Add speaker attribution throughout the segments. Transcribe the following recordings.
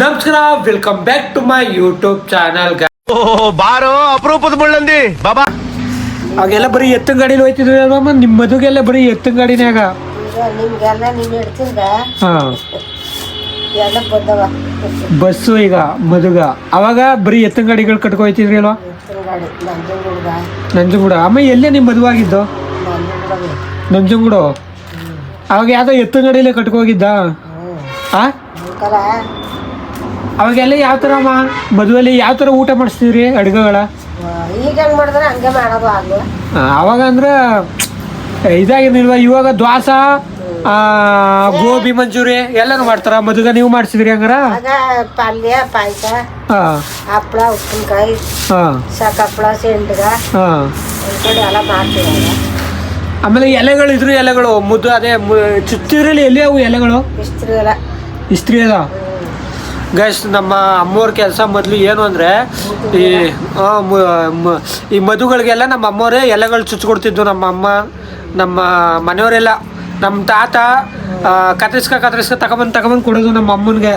Speaker 1: ನಮಸ್ಕಾರ welcome back to my YouTube channel
Speaker 2: ಓ ಬಾರೋ ಅಪರೂಪದ ಮುಳ್ಳಂದಿ. ಬಾಬಾ.
Speaker 1: ಅವಾಗೆಲ್ಲ ಬರೀ ಎತ್ತಿನ ಗಾಡಿಲಿ ಹೋಯ್ತಿದ್ವಿ ಅಲ್ವಮ್ಮ ನಿಮ್ಮ ಮದುವೆಲ್ಲ ಬರೀ ಎತ್ತಿನ ಗಾಡಿನಾಗ
Speaker 3: ಈಗ ನಿಮ್ಗೆಲ್ಲ ನೀನ್ ಹಿಡ್ತಿಂದ
Speaker 1: ಹಾ.
Speaker 3: ಎಲ್ಲ ಬಂದವ
Speaker 1: ಬಸ್ಸು ಈಗ ಮದುಗ. ಅವಾಗ ಬರೀ ಎತ್ತಿನ ಗಾಡಿಗಳು ಕಟ್ಕೊ ಹೋಯ್ತಿದ್ರಿ ಅಲ್ವಾ? ನಂಜನಗೂಡ. ಅಮ್ಮ ಎಲ್ಲೇ ನಿಮ್ಮ
Speaker 3: ಮದುವಾಗಿದ್ದು?
Speaker 1: ನಂಜನಗೂಡು. ಅವಾಗ ಯಾವ್ದೋ ಎತ್ತಿನ ಗಾಡಿಲೇ ಕಟ್ಕೊ ಹೋಗಿದ್ದ?
Speaker 3: ಹ್ಞೂ
Speaker 1: ಆ?
Speaker 3: ಅಂಕಲ
Speaker 1: ಅವಾಗೆಲ್ಲ ಯಾವ ಥರ ಅಮ್ಮ ಮದುವೆಲಿ ಯಾವ ಥರ ಊಟ ಮಾಡಿಸ್ತಿದ್ರಿ ಅಡುಗೆಗಳ?
Speaker 3: ಈಗ ಹೆಂಗ್ ಮಾಡಿದ್ರೆ ಹಂಗೆ ಮಾಡೋದು
Speaker 1: ಆಗಲ್ಲ ಅವಾಗ ಅಂದ್ರೆ ಇದಾಗಿರ್ಲಿಲ್ವಾ ಇವಾಗ ದ್ವಾಸ ಆ, ಗೋಬಿ ಮಂಜೂರಿ ಎಲ್ಲಾನು ಮಾಡ್ತಾರ ಮದುವೆ ನೀವು ಮಾಡಿಸಿದ್ರಿ ಹಂಗಾರ?
Speaker 3: ಆಗ ಪಲ್ಯ ಪಾಯಸ
Speaker 1: ಹಾ.
Speaker 3: ಹಪ್ಳ ಉಪ್ಪಿನಕಾಯಿ
Speaker 1: ಹಾ.
Speaker 3: ಸಾಕಪ್ಳ ಸೆಂಡ್ಗ
Speaker 1: ಹಾ.
Speaker 3: ಎಲ್ಲ ಮಾಡ್ತೀವಿ
Speaker 1: ಆಮೇಲೆ ಎಲೆಗಳು ಇದ್ರು ಎಲೆಗಳು ಮುದ್ದು ಅದೇ ಮು- ಚುಚ್ಚಿದ್ರಲ್ಲಿ ಎಲ್ಲಿ ಅವು ಎಲೆಗಳು?
Speaker 3: ಇಸ್ತ್ರಿ ಎಲ್ಲ.
Speaker 1: ಇಸ್ತ್ರಿ ಅದ ಗೈಸ್, ನಮ್ಮ ಅಮ್ಮವ್ರ ಕೆಲಸ ಮೊದಲು ಏನು ಅಂದರೆ ಈ ಈ ಮದುಗಳಿಗೆಲ್ಲ ನಮ್ಮ ಅಮ್ಮವರೇ ಎಲೆಗಳು ಚುಚ್ಕೊಡ್ತಿದ್ವು ನಮ್ಮ ಅಮ್ಮ, ನಮ್ಮ ಮನೆಯವರೆಲ್ಲ, ನಮ್ಮ ತಾತ ಕತ್ತರಿಸ್ಕ ಕತ್ತರಿಸ್ಕ ತಗೊಂಬಂದು ತಗೊಂಬಂದು ಕೊಡೋದು ನಮ್ಮ ಅಮ್ಮನಿಗೆ.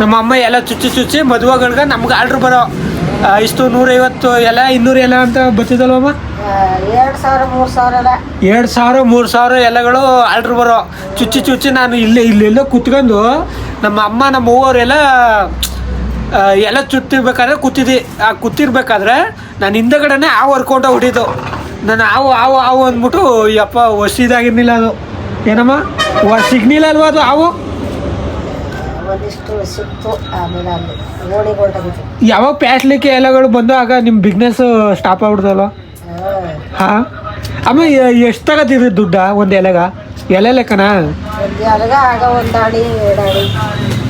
Speaker 1: ನಮ್ಮ ಅಮ್ಮ ಎಲ್ಲ ಚುಚ್ಚಿ ಚುಚ್ಚಿ ಮದುವೆಗಳ್ಗೆ ನಮ್ಗೆ ಆರ್ಡ್ರ್ ಬರೋ ಆ, ಇಷ್ಟು ನೂರೈವತ್ತು ಎಲೆ ಇನ್ನೂರು ಎಲೆ ಅಂತ ಬರ್ತಿದ್ದಲ್ವಮ್ಮ
Speaker 3: ಎರಡು ಸಾವಿರ ಮೂರು ಸಾವಿರ ಎಲ್ಲ
Speaker 1: ಎರಡು ಸಾವಿರ ಮೂರು ಸಾವಿರ ಎಲೆಗಳು ಆರ್ಡ್ರ್ ಬರೋ ಚುಚ್ಚಿ ಚುಚ್ಚಿ ನಾನು ಇಲ್ಲಿ ಇಲ್ಲೆಲ್ಲ ಕುತ್ಕೊಂಡು ನಮ್ಮ ಅಮ್ಮ ನಮ್ಮ ಅವ್ವರೆಲ್ಲ ಆ, ಎಲ್ಲ ಚುತ್ತಿರ್ಬೇಕಾದ್ರೆ ಕೂತಿದ್ದಿ. ಆ ಕೂತಿರ್ಬೇಕಾದ್ರೆ ನಾನು ಹಿಂದಗಡೆನೆ ಹಾವು ಹರ್ಕೊಂಡು ಹೊಡಿತು ನಾನು ಹಾವು ಹಾವು ಹಾವು ಅಂದ್ಬಿಟ್ಟು ಯಪ್ಪ ಹೊಸಿದಾಗಿರ್ಲಿಲ್ಲ ಅದು. ಏನಮ್ಮ? ಸಿಗ್ನಿಲ್ಲ ಅಲ್ವಾ ಅದು ಹಾವು?
Speaker 3: ಒಂದಿಷ್ಟು ಸಿಕ್ತು ಆಮೇಲೆ ಅಲ್ಲಿ ಓಣಿಗೆ ಹೊಂಟೋಗಿತ್ತು
Speaker 1: ಯಾವಾಗ ಪ್ಯಾಸ್ಲಿಕ್ಕೆ ಎಲೆಗಳು ಬಂದು ಆಗ ನಿಮ್ಮ ಬಿಸ್ನೆಸ್ ಸ್ಟಾಪ್ ಆಗ್ಬಿಡ್ತಲ್ಲ
Speaker 3: ಹಾಂ.
Speaker 1: ಅಮ್ಮ ಎಷ್ಟು ತಗತ್ತಿದ್ರಿ ದುಡ್ಡ ಒಂದು ಎಲೆಗ? ಎಲೆ ಲೆಕ್ಕನಾ?
Speaker 3: ಒಂದು ಆಗ ಒಂದು ಎರಡು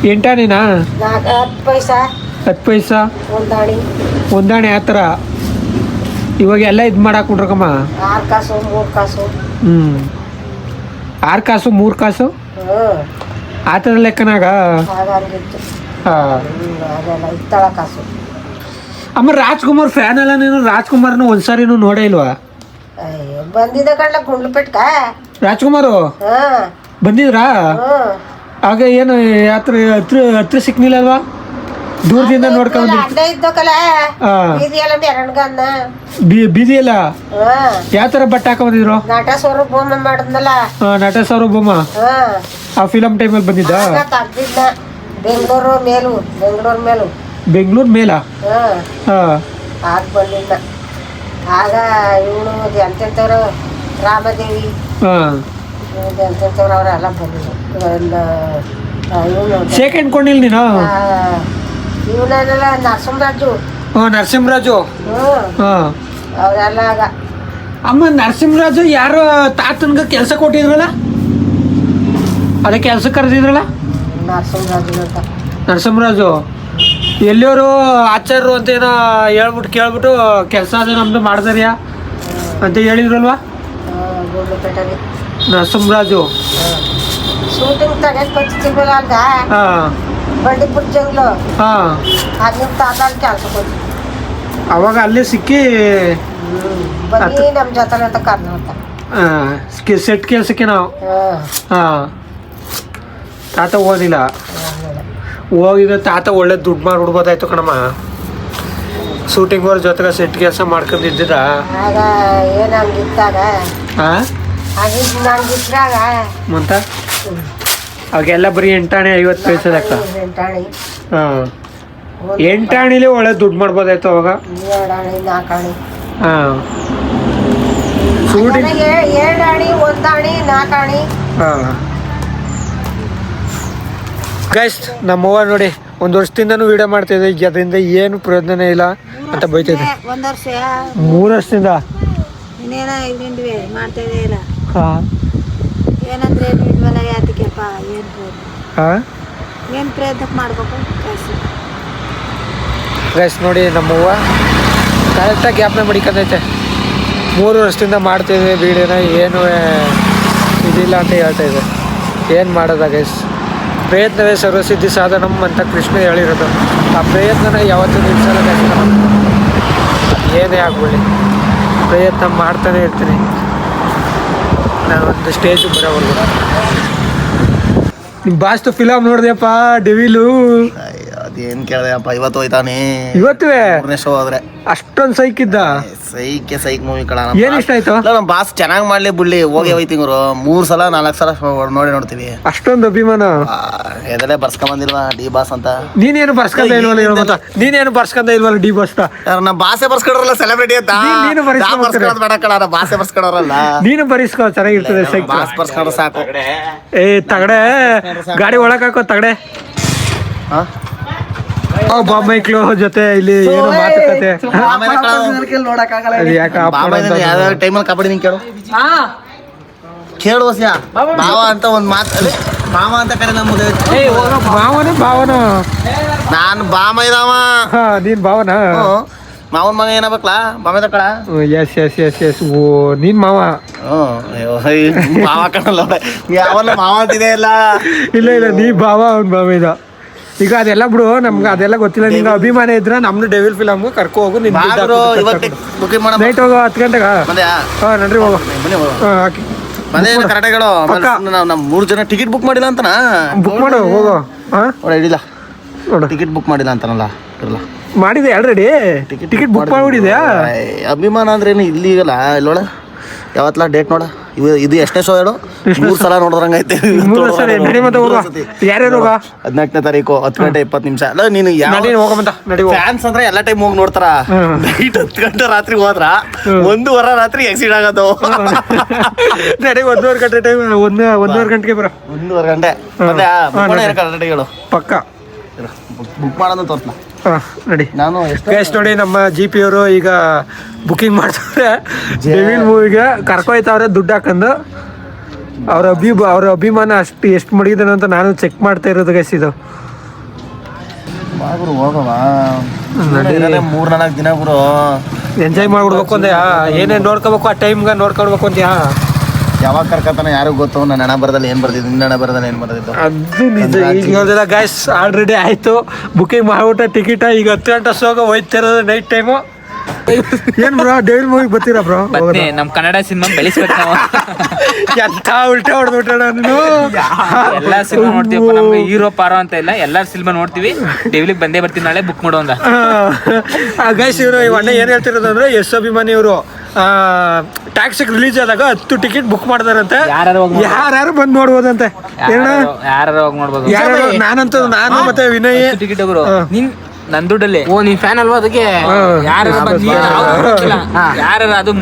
Speaker 1: ಎಂಟಾಣಿನಾ
Speaker 3: ನಾಲ್ಕು ಹತ್ತು ಪೈಸಾ.
Speaker 1: ಹತ್ತು ಪೈಸಾ?
Speaker 3: ಒಂದು ಆಣಿ
Speaker 1: ಹೊಂದಾಣೆ ಆ ಥರ? ಇವಾಗ ಎಲ್ಲ ಇದು ಮಾಡಾಕ್ಬಿಟ್ರಕಮ್ಮ
Speaker 3: ಆರು ಕಾಸು ಮೂರು ಕಾಸು.
Speaker 1: ಹ್ಞೂ ಆರು ಕಾಸು ಮೂರು ಕಾಸು?
Speaker 3: ಹ್ಞೂ
Speaker 1: ಆ ಥರ ಲೆಕ್ಕನಾಗ?
Speaker 3: ಕಾಸು.
Speaker 1: ಅಮ್ಮ ರಾಜ್ಕುಮಾರ್ ಫ್ಯಾನ್ ಅಲ್ಲ ನೀನು? ರಾಜ್ಕುಮಾರ್ನ ಒಂದ್ಸಾರಿನೂ ನೋಡೇ ಇಲ್ವಾ?
Speaker 3: ಬಂದಿದ ಬಂದಿದ್ದ ಕಡ್ಲ ಗುಂಡ್ಲಪೆಟ್ಕ
Speaker 1: ರಾಜ್ಕುಮಾರು? ಬಂದಿದ್ರಾ? ಆಗ ಏನು ಯಾತ್ರೆ ಹತ್ರ ಹತ್ರ ಸಿಕ್ನಿಲ್ಲ ಅಲ್ವಾ? ದೂರದಿಂದ ನೋಡ್ಕೊಂಡು
Speaker 3: ಅಡ್ಡ ಇದ್ದಕಲ್ಲ ಬೀದಿಯೆಲ್ಲ ಮೆರಣಗನ್ನ
Speaker 1: ಬೀದಿಯಲ್ಲ? ಯಾವ ಥರ ಬಟ್ಟೆ ಹಾಕೊಂಡಿದ್ರು
Speaker 3: ನಟ ಸ್ವರೂಪ ಬೊಮ್ಮೆ ಮಾಡಿದ್ನಲ್ಲ.
Speaker 1: ನಟ
Speaker 3: ಹಾಂ.
Speaker 1: ಆ ಫಿಲಮ್ ಟೈಮಲ್ಲಿ ಬಂದಿದ್ದ?
Speaker 3: ತೆಗ್ದಿದ್ನ. ಬೆಂಗಳೂರು ಮೇಲು ಬೆಂಗಳೂರು ಮೇಲು.
Speaker 1: ಬೆಂಗಳೂರು ಮೇಲ?
Speaker 3: ಆಗ ಬಂದಿದ್ದ ಆಗ ಇವಳು ಎಂತೆಂಥವ್ರು ರಾಮದೇವಿ. ಎಂತೆಂಥವ್ರು ಅವರೆಲ್ಲ ಬಂದಿದ್ರು. ಇವನು
Speaker 1: ಸೆಕೆಂಡ್ ಕೊಂಡಿಲ್ಲ ನೀನು?
Speaker 3: ಇವನೆಲ್ಲ ನರಸಿಂಹರಾಜು.
Speaker 1: ಹಾಂ ನರಸಿಂಹರಾಜು? ಹಾಂ.
Speaker 3: ಅವರೆಲ್ಲ ಆಗ
Speaker 1: ಅಮ್ಮ ನರಸಿಂಹರಾಜು ಯಾರೋ ತಾತನ್ಗೆ ಕೆಲಸ ಕೊಟ್ಟಿದ್ರಲ್ಲ? ಅದೇ ಕೆಲಸ ಕರೆದಿದ್ರಲ್ಲ?
Speaker 3: ನರಸಿಂಹರಾಜು ಅಂತ
Speaker 1: ನರಸಿಂಹರಾಜು ಎಲ್ಲಿಯವರು ಆಚಾರ್ಯರು ಅಂತ ಏನೋ ಹೇಳ್ಬಿಟ್ಟು ಕೇಳ್ಬಿಟ್ಟು ಕೆಲಸ ಅದು ನಮ್ದು ಮಾಡ್ದಾರ್ಯಾ ಅಂತ ಹೇಳಿದ್ರಲ್ವಾ? ನರಸಿಂಹರಾಜು.
Speaker 3: ಶೂಟಿಂಗ್ ಬರ್ತಿರ್ಲಿಲ್ಲ
Speaker 1: ಹಾಂ.
Speaker 3: ಬಂಡೀಪುರ ಜಂಗ್ಲು
Speaker 1: ಹಾಂ.
Speaker 3: ನಿಮ್ಮ ತಾತ ಅಲ್ಲಿ ಕೆಲಸ ಕೊಡ್ತಿ
Speaker 1: ಅವಾಗ ಅಲ್ಲೇ ಸಿಕ್ಕಿ
Speaker 3: ಬನ್ನಿ ನಮ್ಮ ಜೊತೆ ಅಂತ ಕರ್ನಾಟಕ
Speaker 1: ಆ, ಸೆಟ್ ಕೆಲಸಕ್ಕೆ ನಾವು.
Speaker 3: ಹಾಂ.
Speaker 1: ಹಾಂ. ತಾತ ಓದಿಲ್ಲ. ಹೋಗಿದ ತಾತ ಒಳ್ಳೆ ದುಡ್ಡು ಮಾಡ್ಬಿಡ್ಬೋದಾಯ್ತು ಕಣಮ್ಮ. ಶೂಟಿಂಗ್ ಅವ್ರ ಜೊತೆಗೆ ಸೆಟ್ ಕೆಲಸ ಮಾಡ್ಕೊಂಡಿದ್ದಿರ
Speaker 3: ಆಗ ಏನು ಹಂಗಿದ್ದಾಗ
Speaker 1: ಹಾಂ
Speaker 3: ಹಂಗಿದ್ ನಂಗಿದ್ರಾಗ
Speaker 1: ಮಂತ? ಅವಾಗೆಲ್ಲ ಬರೀ ಎಂಟಾಣೆ ಐವತ್ತು ಪೈಸೆ ಲೆಕ್ಕ
Speaker 3: ಎಂಟಾಣಿ
Speaker 1: ಹಾಂ. ಎಂಟಾಣಿಲಿ ಒಳ್ಳೆ ದುಡ್ಡು ಮಾಡ್ಬೋದಾಯ್ತು ಅವಾಗ?
Speaker 3: ಎರಡು ಆಣಿ ನಾಲ್ಕು ಆಣಿ
Speaker 1: ಹಾಂ. ಶೂಟಿಂಗ್
Speaker 3: ಎರಡು ಆಣಿ ಒಂದು ಆಣಿ
Speaker 1: ಹಾಂ. ಗೈಸ್ ನಮ್ಮವ್ವ ನೋಡಿ ಒಂದು ವರ್ಷದಿಂದನೂ ವಿಡಿಯೋ ಮಾಡ್ತಿದ್ದೆ ಈಗ ಅದರಿಂದ ಏನು ಪ್ರಯೋಜನ ಇಲ್ಲ ಅಂತ ಬೈತಿದ್ದೆ
Speaker 3: ಒಂದು ವರ್ಷ.
Speaker 1: ಮೂರು ವರ್ಷದಿಂದ?
Speaker 3: ಇನ್ನೇನ ಮಾಡ್ತಾ ಇಲ್ಲ?
Speaker 1: ಹಾಂ.
Speaker 3: ಏನಂದ್ರೆ ನಿಮ್ಮೆಲ್ಲ ಯಾತಕ್ಕೆಪ್ಪ ಏನು ಪ್ರಯತ್ನ
Speaker 1: ಹಾಂ?
Speaker 3: ಏನು ಪ್ರಯತ್ನಕ್ಕೆ ಮಾಡ್ಬೇಕು?
Speaker 1: ಗೈಸ್ ನೋಡಿ ನಮ್ಮವ್ವ. ಕರೆಕ್ಟಾಗಿ ಜ್ಞಾಪನೆ ಮಡಿಕೊಂಡೈತೆ. ಮೂರು ವರ್ಷದಿಂದ ಮಾಡ್ತಿದ್ವಿ ಬೀಡಿನ ಏನು ಇದಿಲ್ಲ ಅಂತ ಹೇಳ್ತಾ ಇದೆ. ಏನು ಮಾಡೋದ ಗೈಸ್ ಪ್ರಯತ್ನವೇ ಸರ್ವಸಿದ್ಧಿ ಸಾಧನಂ ಅಂತ ಕೃಷ್ಣ ಹೇಳಿರೋದು. ಆ ಪ್ರಯತ್ನನ ಯಾವತ್ತೂ ನಿಲ್ಸಲ್ಲ ಗೈಸ್. ಏನೇ ಆಗ್ಬಿಡಿ ಪ್ರಯತ್ನ ಮಾಡ್ತಾನೆ ಇರ್ತೀನಿ. ಒಂದು ಸ್ಟೇಜ್ ಬರೋವರೆಗೂ. ನಿಮ್ಮ ಬಾಸ್ತು ಫಿಲಮ್ ನೋಡಿದೆಪ್ಪ ಡೆವಿಲು
Speaker 4: ಅದೇನ್ ಕೇಳ್ದೆಪ್ಪ ಇವತ್ತು ಹೋಯ್ತಾನೆ.
Speaker 1: ಇವತ್ತೇ?
Speaker 4: ಮೂರನೇ ಶೋ ಆದ್ರೆ.
Speaker 1: ಅಷ್ಟೊಂದ್ ಸೈಕ್ ಇದ್ದ?
Speaker 4: ಸೈಕ್ ಸೈಕ್ ಮೂವಿ
Speaker 1: ಏನ್ ಇಷ್ಟ ಆಯ್ತು?
Speaker 4: ನಮ್ಮ ಬಾಸ್ ಚೆನ್ನಾಗಿ ಮಾಡ್ಲಿ ಬಿಡ್ಲಿ ಹೋಗಿ ಹೋಯ್ತಿಂಗ್ರು. ಮೂರ್ ಸಲ ನಾಲ್ಕು ಸಲ ನೋಡಿ ನೋಡ್ತೀವಿ.
Speaker 1: ಅಷ್ಟೊಂದು ಅಭಿಮಾನ?
Speaker 4: ಆ, ಎದೆಲೆ ಬರ್ಸ್ಕೊಂಡ್ ಬಂದಿಲ್ವಾ ಡಿ ಬಾಸ್ ಅಂತ?
Speaker 1: ನೀನೇನು ಬರ್ಸ್ಕೊಂಡ ಇಲ್ವಲ್ಲ ನೀನೇನು ಬರ್ಸ್ಕೊಂಡ ಇಲ್ವಲ್ಲ ಡಿ ಬಸ್ತ
Speaker 4: ಯಾರು ನಮ್ಮ ಬಾಸೆ ಬರ್ಸ್ಕೊಡ್ರಲ್ಲ ಸೆಲೆಬ್ರಿಟಿ ಅಂತ?
Speaker 1: ನೀನ್- ಬರ್ಸ್ಕೊಂಡ್
Speaker 4: ಬರ್ಸ್ಕೊಳೋದ್ ಬೇಡ ಕಣ ನಮ್ಮ ಬಾಸೆ ಬರ್ಸ್ಕೊಡೋರಲ್ಲ.
Speaker 1: ನೀನು ಬರಿಸ್ಕೋ ಚೆನ್ನಾಗಿರ್ತದೆ ಸೈಕ್
Speaker 4: ಬಾಸ್ ಬರ್ಸ್ಕೊಂಡ್ರೆ ಸಾಕು.
Speaker 1: ಏ ತಗಡೆ. ಗಾಡಿ ಒಳಗ್ ಹಾಕೋ ತಗಡೆ.
Speaker 4: ಹಾ?
Speaker 1: ಬಾಂಬೈಕ್ಲು ಜೊತೆ ಇಲ್ಲಿ ಏನು ಮಾತುಕತೆ.
Speaker 4: ಆಮೇಲೆ ಕಣ,
Speaker 1: ಅದು ಯಾಕೆ ಆಫ್
Speaker 4: ಬಾಬಾ ಟೈಮಲ್ಲಿ ಕಬಡ್ಡಿ ನಿಂಗೆ ಕೇಳು. ಕೇಳು ವಸ್ಯ. ಬಾವ ಅಂತ ಒಂದ್ ಮಾತು ಅದೇ ಬಾವ ಅಂತ ಕರೆ ಓ
Speaker 1: ಭಾವನ ಭಾವನ
Speaker 4: ನಾನು ಬಾಮ ಇದಾವ.
Speaker 1: ಹಾ ನೀನ್ ಭಾವನ
Speaker 4: ಮಾವನ ಮಗ ಏನಾಗ್ಬೇಕಲ್ಲ ಬಾಮ ಕಳ
Speaker 1: ಎಸ್ ಎಸ್ ಎಸ್ ಎಸ್ ಓ ನೀನ್ ಮಾವ?
Speaker 4: ಮಾವ ಕಣಲ್ಲ ಯಾವಲ್ಲ ಮಾವ ಅಂತಿದೆ ಇಲ್ಲ?
Speaker 1: ಇಲ್ಲ ಇಲ್ಲ ನೀ ಬಾವ ಅವ್ನ ಭಾವ ಇದ. ಈಗ ಅದೆಲ್ಲ ಬಿಡು ನಮ್ಗೆ ಅದೆಲ್ಲ ಗೊತ್ತಿಲ್ಲ. ನಿಂಗೆ ಅಭಿಮಾನ ಇದ್ರೆ ನಮ್ದು ಡೆವಿಲ್ ಫಿಲಮ್ ಕರ್ಕೊ ಹೋಗು ನಿನ್ ನೈಟ್ ಹೋಗೋ. ಹತ್ತು ಗಂಟೆಗ? ಹಾಂ ನಡ್ರಿ ಹೋಗೋ. ಹಾ
Speaker 4: ಕರೆಕ್ಟಾಗಳು ನಾವು ನಮ್ಮ ಮೂರು ಜನ ಟಿಕೆಟ್ ಬುಕ್ ಮಾಡಿಲ್ಲ ಅಂತನಾ?
Speaker 1: ಬುಕ್ ಮಾಡು ಹೋಗೋ. ಹಾ?
Speaker 4: ನೋಡ
Speaker 1: ನೋಡು.
Speaker 4: ಟಿಕೆಟ್ ಬುಕ್ ಮಾಡಿಲ್ಲ ಅಂತಾನಲ್ಲ ಇರಲ್ಲ
Speaker 1: ಮಾಡಿದೆ ಆಲ್ರೆಡಿ ಟಿಕೆಟ್ ಬುಕ್ ಮಾಡಿಬಿಟ್ಟಿದ್ಯಾ?
Speaker 4: ಅಭಿಮಾನ ಅಂದ್ರೆ ಏನು ಇಲ್ಲಿಗಲ್ಲ ಇಲ್ಲೋಳ ಯಾವತ್ತಲ್ಲ ಡೇಟ್ ನೋಡ? ಇವು ಇದು ಎಷ್ಟನೇ ಶೋ ಹೇಳು? ಮೂರು ಸಲ ನೋಡಿದ್ರಂಗೈತೆ
Speaker 1: ಮೂರು
Speaker 4: ಹದಿನೆಂಟನೇ ತಾರೀಕು ಹತ್ತು ಗಂಟೆ ಇಪ್ಪತ್ತು ನಿಮಿಷ. ಅಲ್ಲ ನೀನು ಫ್ಯಾನ್ಸ್ ಅಂದ್ರೆ ಎಲ್ಲ ಟೈಮ್ ಹೋಗಿ ನೋಡ್ತಾರ. ನೈಟ್ ಹತ್ತು ಗಂಟೆ ರಾತ್ರಿ ಹೋದ್ರ ಒಂದು ವಾರ ರಾತ್ರಿ ಎಕ್ಸಿಡ್ ಆಗೋದು.
Speaker 1: ನಡಿ ಒಂದೂವರೆ ಗಂಟೆ ಟೈಮ್ ಒಂದು ಒಂದೂವರೆ ಗಂಟೆಗೆ ಬರೋ.
Speaker 4: ಒಂದೂವರೆ ಗಂಟೆ. ಮತ್ತೆ ಕರೆಕ್ಟಾಗಿಗಳು
Speaker 1: ಪಕ್ಕ.
Speaker 4: ಬುಕ್ ಮಾಡೋದು ತೋರ್ಸ್ಲ
Speaker 1: ಹಾ ನಡಿ.
Speaker 4: ನಾನು ಎಷ್ಟು
Speaker 1: ನೋಡಿ ನಮ್ಮ ಜಿ ಪಿ ಅವರು ಈಗ ಬುಕಿಂಗ್ ಮಾಡ್ತಾರೆ ಡೆವಿಲ್ ಮೂವಿಗೆ ಕರ್ಕೊಯ್ತಾವ್ರೆ ದುಡ್ಡು ಹಾಕೊಂಡು ಅವ್ರ ಅಭಿ ಅವ್ರ ಅಭಿಮಾನ ಅಷ್ಟು ಎಷ್ಟು ಮಡಗಿದಾನೆ ಅಂತ ನಾನು ಚೆಕ್ ಮಾಡ್ತಾ ಇರೋದು ಗೈಸ್ ಇದು.
Speaker 4: ಗುರು ಹೋಗವ. ಮೂರ್ ನಾಲ್ಕು ದಿನ ಗುರು.
Speaker 1: ಎಂಜಾಯ್ ಮಾಡ್ಬಿಡ್ಬೇಕು ಅಂದ್ಯಾ ಏನೇನು ನೋಡ್ಕೋಬೇಕು ಆ ಟೈಮ್ಗೆ ನೋಡ್ಕೊಡ್ಬೇಕು ಅಂದ್ಯಾ?
Speaker 4: ಯಾವಾಗ ಕರ್ಕತಾನ ಯಾರಿಗೂ ಗೊತ್ತು ನನ್ನ ಹಣ ಬರದಲ್ಲಿ ಏನ್ ಬರ್ದಿದ್ದು ನಿನ್ನ ಹಣ ಬರದಲ್ಲಿ ಏನ್ ಬರ್ದಿದ್ದು?
Speaker 1: ಅದು ನಿಜ. ಈಗ ನೋಡಿದ ಗೈಸ್ ಆಲ್ರೆಡಿ ಆಯ್ತು. ಬುಕಿಂಗ್ ಮಾಡಿಬಿಟ್ಟ ಟಿಕೆಟ್ ಈಗ ಹತ್ತು ಗಂಟೆ ಸೋಗ ಹೋಯ್ತಿರೋದು ನೈಟ್ ಟೈಮು ಏನ್ ಬ್ರೋ ಡೈಲ್ ಮೂವಿಗೆ ಬರ್ತೀರಾ ಬ್ರೋ?
Speaker 5: ಬನ್ನಿ ನಮ್ ಕನ್ನಡ ಸಿನಿಮಾ ಬೆಳೆಸ್ಬೇಕು ನಾವು.
Speaker 1: ಎಂತ ಉಲ್ಟಾ ಹೊಡೆದ್ಬಿಟ್ಟಣ ನೀನು?
Speaker 5: ಎಲ್ಲಾ ಸಿನಿಮಾ ನೋಡ್ತೀವಪ್ಪ ನಮ್ಗೆ ಹೀರೋ ಪಾರೋ ಅಂತ ಇಲ್ಲ ಎಲ್ಲಾ ಸಿನಿಮಾ ನೋಡ್ತೀವಿ. ಟಿವಿಲಿಗೆ ಬಂದೇ ಬರ್ತೀವಿ ನಾಳೆ ಬುಕ್ ಮಾಡೋ ಅಂತ.
Speaker 1: ಗೈಸ್ ಇವರು ಅಣ್ಣ ಏನ್ ಹೇಳ್ತಿರೋದು ಅಂದ್ರೆ ಎಸ್ ಅಭಿಮಾನಿ ಇವರು ಟ್ಯಾಕ್ಸಿಗೆ ರಿಲೀಸ್ ಆದಾಗ ಹತ್ತು ಟಿಕೆಟ್ ಬುಕ್ ಮಾಡ್ತಾರಂತೆ? ಯಾರು ಬಂದು ನೋಡ್ಬೋದಂತೆ?
Speaker 5: ಯಾರು ಹೋಗಿ ನೋಡ್ಬೋದು?
Speaker 1: ಯಾರು ನಾನಂತೂ ನಾನು ಮತ್ತೆ ವಿನಯ್.
Speaker 5: ಟಿಕೆಟ್ ಹೋಗ್ರು. ನಿನ್ ದುಡ್ಡಲ್ಲಿ.
Speaker 6: ಓ ನೀನ್ ಫ್ಯಾನ್ ಅಲ್ವಾ ಅದಕ್ಕೆ?
Speaker 5: ಯಾರು? ಯಾರು ಅದು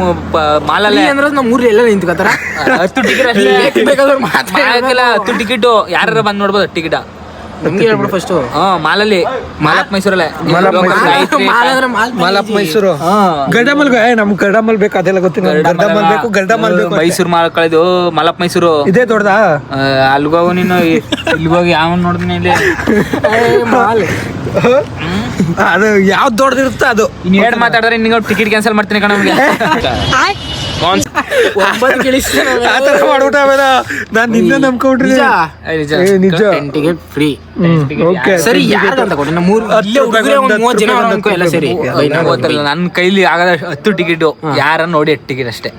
Speaker 5: ಮಾಲಲ್ಲಿ.
Speaker 6: ಅಂದ್ರೆ ನಮ್ಮ ಊರ್ಲಿ ಎಲ್ಲ ನಿಂತ್ಕೋತಾರ?
Speaker 5: ಹತ್ತು ಟಿಕೆಟ್ ಮಾಡಕ್ಕಿಲ್ಲ ಹತ್ತು ಟಿಕೆಟ್ ಯಾರು ಬಂದ್ ನೋಡ್ಬೋದು ಟಿಕೆಟ್
Speaker 6: ನಮ್ಗೆ ಹೇಳ್ಬಿಡು ಫಸ್ಟ್
Speaker 5: ಹಾ ಮಾಲಲ್ಲಿ. ಮಾಲಪ್ ಮೈಸೂರಲ್ಲೇ.
Speaker 1: ಮಾಲಪ್
Speaker 5: Local
Speaker 1: ಮೈಸೂರು.
Speaker 5: ಹಾ.
Speaker 1: ಗಡ್ಡಮಲ್ ನಮ್ ಗಡ್ಡಮಲ್ ಬೇಕು ಅದೆಲ್ಲ ಗೊತ್ತಿಲ್ಲ. ಗಡಮಲ್ ಬೇಕು ಗಡಮಲ್ ಬೇಕು.
Speaker 5: ಮೈಸೂರು ಮಾಲ್ ಕಳೆದು ಮಲಪ್ ಮೈಸೂರು.
Speaker 1: ಇದೇ ದೊಡ್ಡದಾ?
Speaker 5: ಅಲ್ಗೋಗು ನೀನು. ಇಲ್ಗೋಗಿ ಯಾವ ನೋಡ್ತೀನಿ ಇಲ್ಲಿ?
Speaker 6: ಮಾಲ್.
Speaker 1: ಅದು ಯಾವ್ದು ದೊಡ್ಡದಿರುತ್ತೆ ಅದು.
Speaker 5: ನೀ ಎರಡ್ ಮಾತಾಡಿದ್ರೆ ನಿನ್ಗೆ ಟಿಕೆಟ್ ಕ್ಯಾನ್ಸಲ್ ಮಾಡ್ತೀನಿ ಕಣ ನಮ್ಗೆ.
Speaker 1: ಆ ಮಾಡ್ಬಿಟ್ಟ ನಾನ್ ನಿನ್ನ ನಂಬ್ಕೊಂಡ್ರಿ ಏ, ನಿಜ.
Speaker 6: ಟಿಕೆಟ್ ಫ್ರೀ
Speaker 1: ಓಕೆ
Speaker 6: ಸರಿ ಯಾರ್ಗಂತ ಕೊಟ್ಟು ನಮ್ಮ ಊರ್ ಇಲ್ಲೇ ಹುಡುಗರೇ ಒಂದ್ ಮೂವತ್ತು ಜನ ಅವ್ರು ಅನ್ಕೋ ಎಲ್ಲ ಸೇರಿ.
Speaker 5: ಗೊತ್ತಿಲ್ಲ ನನ್ನ ಕೈಲಿ ಆಗದ ಹತ್ತು ಟಿಕೆಟ್ ಯಾರ ನೋಡಿ ಟಿಕೆಟ್ ಅಷ್ಟೇ.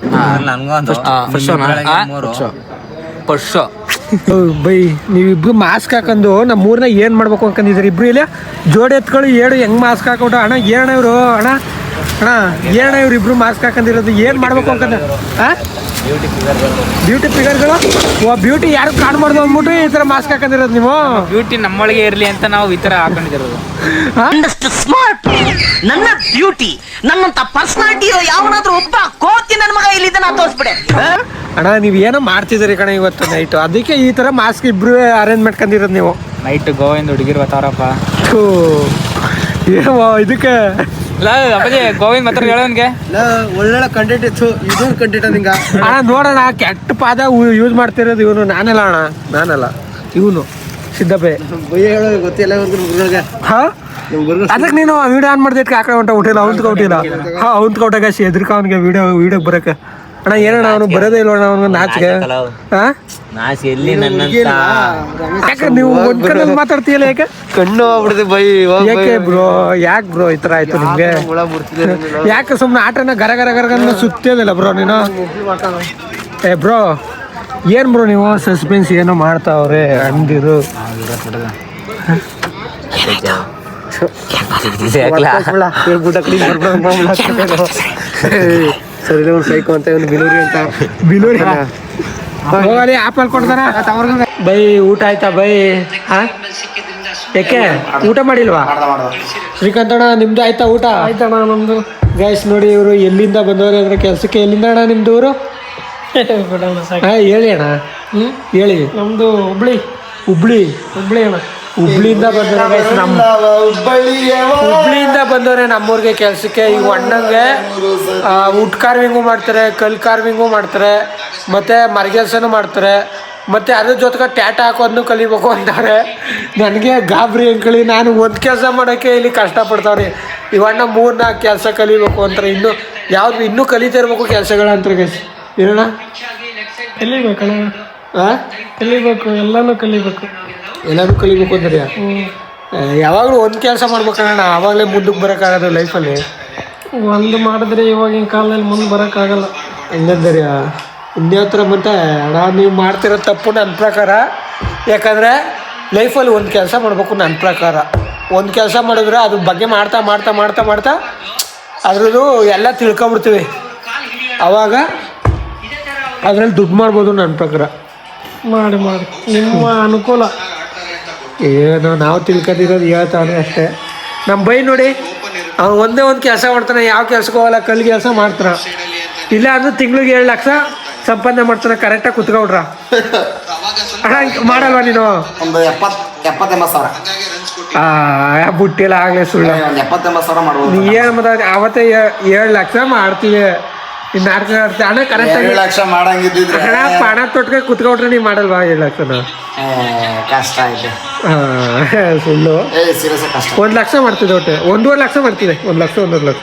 Speaker 6: ಫಸ್ಟ್
Speaker 5: ಫಸ್ಟ್ ಶೋ
Speaker 1: ಬೈ ನೀವಿಬ್ರು ಮಾಸ್ಕ್ ಹಾಕೊಂಡು ನಮ್ಮ ಊರ್ನ ಏನ್ ಮಾಡ್ಬೇಕು ಅನ್ಕೊಂಡಿದ್ದೀರಿ? ಇಬ್ರು ಇಲ್ಲ ಜೋಡಿ ಎತ್ಕೊಳ್ಳಿ ಏಳು ಹೆಂಗ್ ಮಾಸ್ಕ್ ಹಾಕೊಂಡು ಅಣ್ಣ ಏನಣ್ಣ ಇವರು? ಅಣ್ಣ ಅಣ್ಣ ಏನಣ್ಣ ಇವ್ರು ಇಬ್ರು ಮಾಸ್ಕ್ ಹಾಕೊಂಡಿರೋದು ಏನ್ ಮಾಡ್ಬೇಕು ಅನ್ಕೊಂಡ? ಬ್ಯೂಟಿ ಫಿಗರ್ಗಳು ಓ ಬ್ಯೂಟಿ ಯಾರು ಕಾಣ್ಬಾರ್ದು ಅಂದ್ಬಿಟ್ಟು ಈ ತರ ಮಾಸ್ಕ್ ಹಾಕೊಂಡಿರೋದು ನೀವು?
Speaker 5: ಬ್ಯೂಟಿ ನಮ್ಮೊಳಗೆ ಇರ್ಲಿ ಅಂತ ನಾವು ಈ ತರ ಹಾಕೊಂಡಿರೋದು.
Speaker 7: ಸ್ಮಾರ್ಟ್ ನನ್ನ ಬ್ಯೂಟಿ ನನ್ನಂತ ಪರ್ಸನಾಲಿಟಿ ಯಾವನಾದ್ರೂ ಒಬ್ಬ ಕೋತಿ ನನ್ನ ಮಗ ಇಲ್ಲಿದ್ದಾನ ತೋರಿಸ್ಬಿಡೆ.
Speaker 1: ಅಣ್ಣ ನೀವು ಏನೋ ಮಾಡ್ತಿದ್ದೀರಿ ಕಣ ಇವತ್ತು ನೈಟು ಅದಕ್ಕೆ ಈ ತರ ಮಾಸ್ಕ್ ಇಬ್ರು ಅರೇಂಜ್ ಮಾಡ್ಕೊಂಡಿರೋದು ನೀವು.
Speaker 5: ನೈಟ್ ಗೋವಿಂದ ಹುಡುಗಿರ್.
Speaker 1: ಏನೋ ಇದಕ್ಕೆ
Speaker 5: ಅಪ್ಪಾಜಿ ಗೋವಿಂದ್ ಮಾತ್ರ ಹೇಳೋನ್ಗೆ
Speaker 4: ಒಳ್ಳೊಳ್ಳೆ ಕಂಟೆಂಟ್ ಇತ್ತು. ಇದು ಕಂಟೆಂಟ್ ನಿಂಗ?
Speaker 1: ಅಣ್ಣ ನೋಡೋಣ ಕೆಟ್ಟ ಪಾದ ಯೂಸ್ ಮಾಡ್ತಿರೋದು ಇವನು ನಾನಲ್ಲ ಅಣ್ಣ ನಾನಲ್ಲ ಇವನು ಸಿದ್ದಪ್ಪೆ.
Speaker 4: ಗೊತ್ತಿಲ್ಲ ಗುರುಗಳಿಗೆ
Speaker 1: ಹಾ? ಅದಕ್ಕೆ ನೀನು ವಿಡಿಯೋ ಆನ್ ಮಾಡಿದಕ್ಕೆ ಆ ಕಡೆ ಹೊಂಟ ಹುಟ್ಟಿಲ್ಲ ಅವ್ನ್ ಕೌಟಿಲ್ಲ ಹಾ ಅವ್ನ್ ಕೌಟಾಗ ಎದ್ರಿಕ ಅವನಿಗೆ ವಿಡಿಯೋ ವಿಡಿಯೋ ಬರಕ್ಕೆ. ಅಣ್ಣ ಏನಣ್ಣ ಅವನು? ಬರೋದೇ ಇಲ್ಲ ಅಣ್ಣ ಅವನಿಗೆ ನಾಚಿಕೆ? ಹಾ ಯಾಕೆ ನೀವು ಒಂದ್ ಕಣ್ಣಲ್ಲಿ ಮಾತಾಡ್ತೀಯಲ್ಲ ಯಾಕೆ?
Speaker 4: ಕಣ್ಣು ಆಗ್ಬಿಡ್ದೆ ಬೈ
Speaker 1: ಯಾಕೆ ಬ್ರೋ? ಯಾಕೆ ಬ್ರೋ ಈ ತರ ಆಯ್ತು ನಿಮ್ಗೆ? ಯಾಕೆ ಸುಮ್ಮನೆ ಆಟನ ಗರ ಗರ ಗರ ಗರ ಸುತ್ತೋದಿಲ್ಲ ಬ್ರೋ ನೀನು? ಏ ಬ್ರೋ ಏನ್ ಬ್ರೋ ನೀವು? ಸಸ್ಪೆನ್ಸ್ ಏನೋ ಮಾಡ್ತಾವ್ರೆ ಅಂದಿರು. ಸರಿ ಒಂದು ಸೈಕೋ ಅಂತ ಒಂದು ಬಿಲೂರಿ ಅಂತ. ಬಿಲೂರಿ? ಹೋಗಲಿ ಆಪಲ್ ಕೊಡ್ತಾರ. ಬೈ ಊಟ ಆಯ್ತಾ ಬೈ? ಹಾ ಯಾಕೆ ಊಟ ಮಾಡಿಲ್ವಾ? ಶ್ರೀಕಾಂತಣ್ಣ ನಿಮ್ದು ಆಯ್ತಾ ಊಟ? ಆಯ್ತಣ್ಣ ನಮ್ದು. ಗೈಸ್ ನೋಡಿ ಇವರು ಎಲ್ಲಿಂದ ಬಂದವರು ಅಂದ್ರೆ ಕೆಲಸಕ್ಕೆ ಎಲ್ಲಿಂದ ಅಣ್ಣ ನಿಮ್ದು ಊರು? ಹಾ ಹೇಳಿ ಅಣ್ಣ. ಹೇಳಿ. ನಮ್ದು ಹುಬ್ಳಿ. ಹುಬ್ಳಿ? ಹುಬ್ಳಿ ಅಣ್ಣ. ಹುಬ್ಳಿಯಿಂದ ಬಂದವ್ರೆ ನಮ್ಮ ಹುಬ್ಳಿಯಿಂದ ಬಂದವ್ರೆ ನಮ್ಮೂರಿಗೆ ಕೆಲಸಕ್ಕೆ. ಈಗ ಅಣ್ಣಂಗೆ ವುಡ್ ಕಾರ್ವಿಂಗು ಮಾಡ್ತಾರೆ ಕಲ್ ಕಾರ್ವಿಂಗು ಮಾಡ್ತಾರೆ ಮತ್ತು ಮರಗೆಲ್ಸನೂ ಮಾಡ್ತಾರೆ ಮತ್ತು ಅದ್ರ ಜೊತೆಗೆ ಟ್ಯಾಟ ಹಾಕೋದನ್ನು ಕಲಿಬೇಕು ಅಂತಾರೆ. ನನಗೆ ಗಾಬರಿ ಅಂಕಳಿ ನಾನು ಒಂದು ಕೆಲಸ ಮಾಡೋಕ್ಕೆ ಇಲ್ಲಿ ಕಷ್ಟಪಡ್ತಾವ್ರಿ. ಇವಣ್ಣ ಮೂರು ನಾಲ್ಕು ಕೆಲಸ ಕಲಿಬೇಕು ಅಂತಾರೆ. ಇನ್ನು ಯಾವ್ದು ಇನ್ನೂ ಕಲಿತಾ ಇರ್ಬೇಕು ಕೆಲಸಗಳಂತಾರೆ ಗೈಸ್. ಏನಣ್ಣ
Speaker 8: ಕಲಿಬೇಕಣ್ಣ
Speaker 1: ಹಾಂ
Speaker 8: ಕಲಿಬೇಕು ಎಲ್ಲನೂ ಕಲಿಬೇಕು.
Speaker 1: ಎಲ್ಲಾನು ಕಲಿಬೇಕು ಅಂದ್ರೆ ಯಾವಾಗಲೂ ಒಂದು ಕೆಲಸ ಮಾಡ್ಬೇಕಣ್ಣ ಆವಾಗಲೇ ಮುಂದಕ್ಕೆ ಬರೋಕ್ಕಾಗೋದು ಲೈಫಲ್ಲಿ
Speaker 8: ಒಂದು ಮಾಡಿದ್ರೆ ಇವಾಗಿನ ಕಾಲದಲ್ಲಿ ಮುಂದೆ ಬರೋಕ್ಕಾಗಲ್ಲ.
Speaker 1: ಹಂಗಂದ್ರೆ ಇನ್ನೇ ಹತ್ರ ಮತ್ತೆ ಅಣ್ಣ ನೀವು ಮಾಡ್ತಿರೋ ತಪ್ಪು ನನ್ನ ಪ್ರಕಾರ. ಯಾಕಂದರೆ ಲೈಫಲ್ಲಿ ಒಂದು ಕೆಲಸ ಮಾಡಬೇಕು ನನ್ನ ಪ್ರಕಾರ. ಒಂದು ಕೆಲಸ ಮಾಡಿದ್ರೆ ಅದ್ರ ಬಗ್ಗೆ ಮಾಡ್ತಾ ಮಾಡ್ತಾ ಮಾಡ್ತಾ ಮಾಡ್ತಾ ಅದ್ರದ್ದು ಎಲ್ಲ ತಿಳ್ಕೊಂಬಿಡ್ತೀವಿ. ಆವಾಗ ಅದ್ರಲ್ಲಿ ದುಡ್ಡು ಮಾಡ್ಬೋದು ನನ್ನ ಪ್ರಕಾರ.
Speaker 8: ಮಾಡಿ ಮಾಡಿ. ನಿಮ್ಮ ಅನುಕೂಲ.
Speaker 1: ಏನೋ ನಾವು ತಿಳ್ಕೊಂಡಿರೋದು ಹೇಳ್ತಾನೆ ಅಷ್ಟೇ. ನಮ್ಮ ಬೈ ನೋಡಿ ಅವ್ನು ಒಂದೇ ಒಂದು ಕೆಲಸ ಮಾಡ್ತಾನೆ ಯಾವ ಕೆಲ್ಸಕ್ಕೆ ಹೋಗಲ್ಲ ಕಲ್ಲಿ ಕೆಲಸ ಮಾಡ್ತಾನೆ. ಇಲ್ಲ ಅಂದ್ರೆ ತಿಂಗ್ಳಿಗೆ ಏಳು ಲಕ್ಷ ಸಂಪಾದನೆ ಮಾಡ್ತಾನೆ ಕರೆಕ್ಟಾಗಿ ಕುತ್ಕೊಂಡ್ರ ಅಣ್ಣ ಮಾಡಲ್ವಾ ನೀನು?
Speaker 4: ಒಂದು ಎಪ್ಪತ್ ಎಪ್ಪತ್ತೆಂಬತ್ತು ಸಾವಿರ.
Speaker 1: ಆ ಬುಟ್ಟಿಲ್ಲ ಆಗಲೇ ಸುಳ್ಳು.
Speaker 4: ಎಪ್ಪತ್ತೆಂಬತ್ತು ಸಾವಿರ ಮಾಡ್ಬೋದು.
Speaker 1: ಏನು ಮತ್ತೆ ಅವತ್ತೇ ಏಳು ಲಕ್ಷ ಮಾಡ್ತೀವಿ. ಇನ್ನು ಅಣ್ಣ
Speaker 4: ಎರಡು
Speaker 1: ಕರೆಕ್ಟಾಗಿ
Speaker 4: ಲಕ್ಷ ಮಾಡಂಗಿದ್ದಿದ್ರೆ
Speaker 1: ಅಣ್ಣ ಪಣ ಕುತ್ಕೊಂಡ್ರೆ ಕುತ್ಕೊಟ್ರೆ ನೀವು ಮಾಡಲ್ವಾ ಏಳು ಲಕ್ಷನ?
Speaker 4: ಏ, ಕಷ್ಟ ಆಯ್ತು
Speaker 1: ಹಾಂ ಸುಳ್ಳು.
Speaker 4: ಏ ಸೀರಿಯಸ್ ಕಷ್ಟ.
Speaker 1: ಒಂದು ಲಕ್ಷ ಮಾಡ್ತಿದ್ದೆ ಒಟ್ಟೆ. ಒಂದೂವರೆ ಲಕ್ಷ ಮಾಡ್ತಿದ್ದೆ. ಒಂದು ಲಕ್ಷ ಒಂದೂವರೆ ಲಕ್ಷ.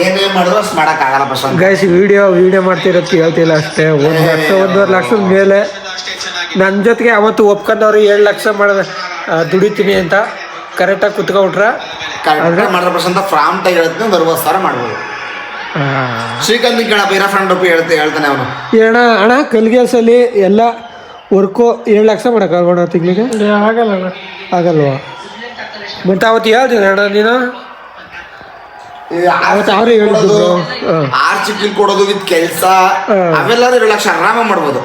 Speaker 4: ಏನೇ ಮಾಡಿದ್ರು ಅಷ್ಟು ಮಾಡೋಕ್ಕಾಗಲ್ಲ ಪ್ರಶಾಂತ್
Speaker 1: ಗೈಸ್ ವಿಡಿಯೋ ವಿಡಿಯೋ ಮಾಡ್ತಿರೋದು ಕೇಳ್ತಿಲ್ಲ ಅಷ್ಟೇ. ಒಂದು ಲಕ್ಷ ಒಂದೂವರೆ ಲಕ್ಷದ ಮೇಲೆ ನನ್ನ ಜೊತೆಗೆ ಅವತ್ತು ಒಪ್ಕೊಂಡವ್ರು ಏಳು ಲಕ್ಷ ಮಾಡ ಆ, ದುಡಿತೀನಿ ಅಂತ ಕರೆಕ್ಟಾಗಿ ಕುತ್ಕೊಂಡ್ರೆ.
Speaker 4: ಕರೆಕ್ಟ್ ಮಾಡಿದ್ರೆ ಪ್ರಶಾಂತ ಫ್ರಾಮ್ ಟೈ ಹೇಳ್ತೀನಿ ಒಂದು ಅರವತ್ತು ಸಾವಿರ ಮಾಡ್ಬೋದು. ಶ್ರೀಕಾಂತ್ ಕೇಳಪ್ಪ ಇರೋ ಫ್ರೆಂಡ್ ಒಪ್ಪಿ ಹೇಳ್ತೆ ಹೇಳ್ತಾನೆ ಅವನು.
Speaker 1: ಅಣ್ಣ ಅಣ್ಣ ಕಲ್ಗೆಲ್ಸಲ್ಲಿ ಎಲ್ಲ ವರ್ಕು ಏಳು ಲಕ್ಷ ಮಾಡೋಕ್ಕಾಗೋಣ ತಿಂಗಳಿಗೆ?
Speaker 8: ಆಗಲ್ಲ ಅಣ್ಣ.
Speaker 1: ಆಗಲ್ವಾ? ಮತ್ತೆ ಅವತ್ತು ಹೇಳ್ತೀನಿ ಅಣ್ಣ ನೀನು? ಅವತ್ತು ಅವರು ಹೇಳಿದ್ರು
Speaker 4: ಆರ್ ಚಿಕ್ಕಿಲ್ ಕೊಡೋದು ವಿತ್ ಕೆಲಸ. ಅವೆಲ್ಲ ಎರಡು ಲಕ್ಷ ಆರಾಮ ಮಾಡ್ಬೋದು.